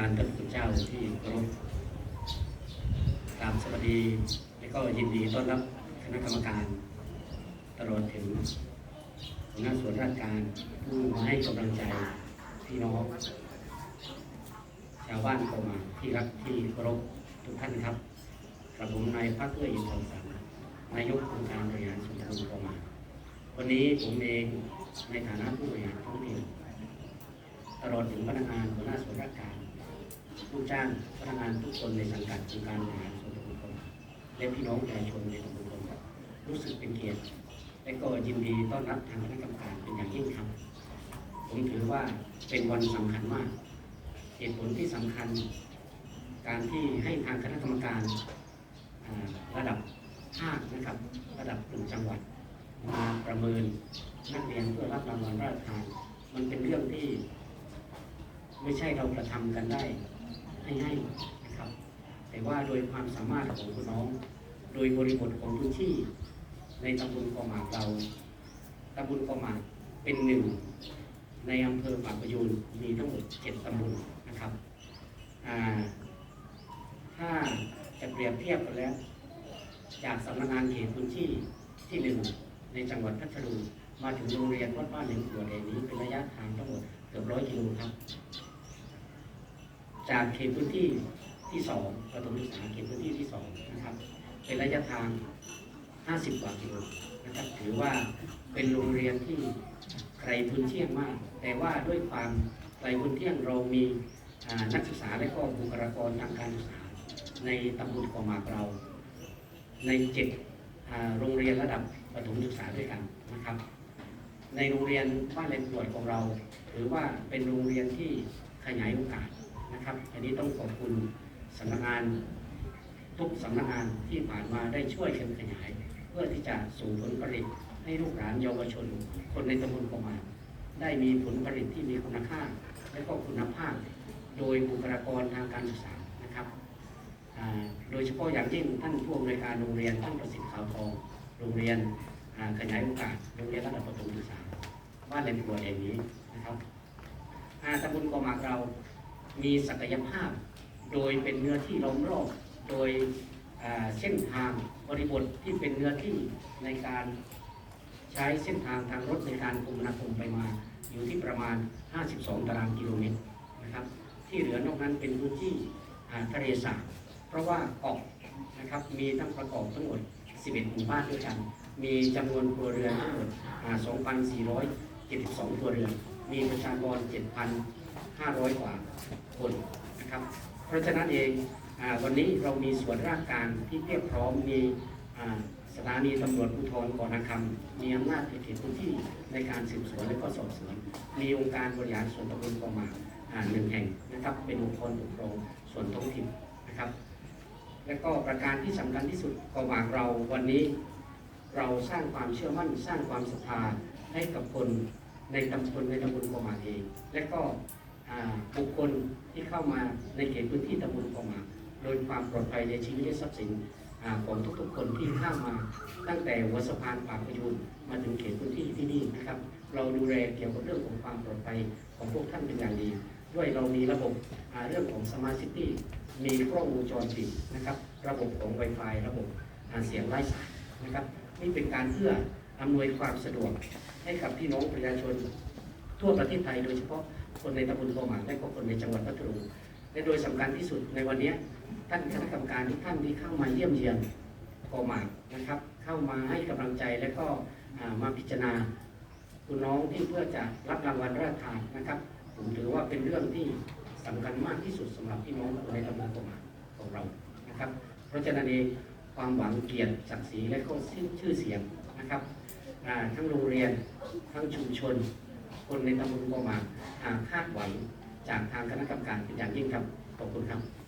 การท่านคุณเจ้าที่เคารพตามสวัสดี และก็ยินดีต้อนรับคณะกรรมการ ตลอดถึงหัวหน้าส่วนราชการผู้มาให้กำลังใจพี่น้อง ชาวบ้านเข้ามาที่รักที่เคารพทุกท่านครับกระผมนายพักเอื้ออินทร์สังนายกองค์การบริหารส่วนตำบลเข้ามา วันนี้ผมเองในฐานะผู้บริหารท้องถิ่น ตลอดถึงพนักงานหัวหน้าส่วนราชการผู้จ้างพนักงานทุกคนในสังกัดองค์การบริหารส่วนตำบลคลองและพี่น้องประชาชนในตำบลคลองรู้สึกเป็นเกียรติและก็ยินดีต้อนรับทางคณะกรรมการเป็นอย่างยิ่งครับ ผมถือว่าเป็นวันสำคัญมากเหตุผลที่สำคัญ การที่ให้ทางคณะกรรมการระดับภาคนะครับระดับกลุ่มจังหวัด มาประเมินนักเรียนเพื่อรับรางวัลราชทานมันเป็นเรื่องที่ ไม่ใช่เรากระทำกันได้ให้ๆนะครับ แต่ว่าโดยความสามารถของคุณน้อง โดยบริบทของพื้นที่ ในตำบลกอหมากเราตำบลกอหมากเป็นหนึ่งในอำเภอปากประยูนมีทั้งหมดเจ็ดตำบลนะครับถ้าจะเปรียบเทียบกันแล้ว จากสำนักงานเขตพื้นที่ที่หนึ่งในจังหวัดพัทลุงมาถึงโรงเรียนวัดบ้านหลียงขัวแหงนี้เป็นระยะทางทั้งหมดเกือบร้อยกิโลครับ จากเขตพื้นที่ที่สองประถมศึกษาเขตพื้นที่ที่สองนะครับเป็นระยะทาง 50 กว่ากิโลนะครับถือว่าเป็นโรงเรียนที่ไกลพื้นที่ยงมาก แต่ว่าด้วยความไกลพื้นที่ยงเรามีนักศึกษาและก็บุคลากรทางการศึกษา ในตำบลกอมากเรา ในเจ็ดโรงเรียนระดับประถมศึกษาด้วยกันนะครับ ในโรงเรียนบ้านเลนปวดของเรา ถือว่าเป็นโรงเรียนที่ขยายโอกาส นะครับ อันนี้ต้องขอบคุณสำนักงานทุกสำนักงานที่ผ่านมาได้ช่วยกันขยาย เพื่อที่จะส่งผลผลิตให้ลูกหลานเยาวชน คนในตำบลกอหมากได้มีผลผลิตที่มีคุณค่าและก็คุณภาพ โดยบุคลากรทางการศึกษานะครับโดยเฉพาะอย่างยิ่งท่านผู้อำนวยการโรงเรียนท่านประสิทธิ์ขาวทองโรงเรียนขยายโอกาสโรงเรียนระดับประถมศึกษาบ้านเลนปัวแห่งนี้นะครับตำบลกอมากเรา มีศักยภาพ โดยเป็นเนื้อที่ล้อมรอบโดยเส้นทางบริบทที่เป็นเนื้อที่ในการใช้เส้นทางทางรถในการคมนาคมไปมาอยู่ที่ประมาณ 52 ตารางกิโลเมตรนะครับที่เหลือนอกนั้นเป็นพื้นที่ทะเลสาบเพราะว่าเกาะนะครับมีทั้งประกอบทั้งหมด 11 หมู่บ้านด้วยกัน มีจำนวนครัวเรือนทั้งหมด 2,472 ครัวเรือน มีประชากร 500 กว่าคนนะครับ เพราะฉะนั้นเองอวันนี้เรามีส่วนราชการที่เพียบพร้อมมีสถานีตำรวจภูธรก่อนาคำมีอำนาจเขตพื้นที่ในการสืบสวนและก็สอบสวน มีองค์การบริหารส่วนตำบลกองหมากอ่าหนึ่งแห่งนะครับ เป็นองค์กรปกครองส่วนท้องถิ่นนะครับ และก็ประการที่สำคัญที่สุดกองหมากเราวันนี้ เราสร้างความเชื่อมั่น สร้างความศรัทธาให้กับคนในตำบลในตำบลกองหมากเอง และก็ บุคคลที่เข้ามาในเขตพื้นที่ตำบลกองหมากโดยความปลอดภัยในชีวิตและทรัพย์สินของทุกๆคนที่ข้ามาตั้งแต่หัวสะพานปากพยูนมาถึงเขตพื้นที่ที่นี่นะครับ เราดูแลเกี่ยวกับเรื่องของความปลอดภัยของพวกท่านเป็นอย่างดี ด้วยเรามีระบบเรื่องของสมาร์ทซิตี้มีกล้องวงจรปิดนะครับ ระบบของ Wi-Fi ระบบเสียงไร้สายนะครับนี่เป็นการเพื่ออำนวยความสะดวกให้กับพี่น้องประชาชนทั่วประเทศไทยโดยเฉพาะ คนในตำบลโพหมาและก็คนในจังหวัดพัทลุงและโดยสำคัญที่สุดในวันนี้ท่านคณะกรรมการทุกท่านที่เข้ามาเยี่ยมเยียนโพหมานะครับ เข้ามาให้กำลังใจและก็มาพิจารณาคุณน้องที่เพื่อจะรับรางวัลราชทานนะครับ ผมถือว่าเป็นเรื่องที่สำคัญมากที่สุดสำหรับพี่น้องคนในตำบลโพหมาของเรานะครับ เพราะฉะนั้นเองความหวังเกียรติศักดิ์ศรีและก็ชื่อเสียงนะครับทั้งโรงเรียนทั้งชุมชน คนในตำบลโพหมากอ่าคาดหวังจากทางคณะกรรมการเป็นอย่างยิ่งครับขอบคุณครับ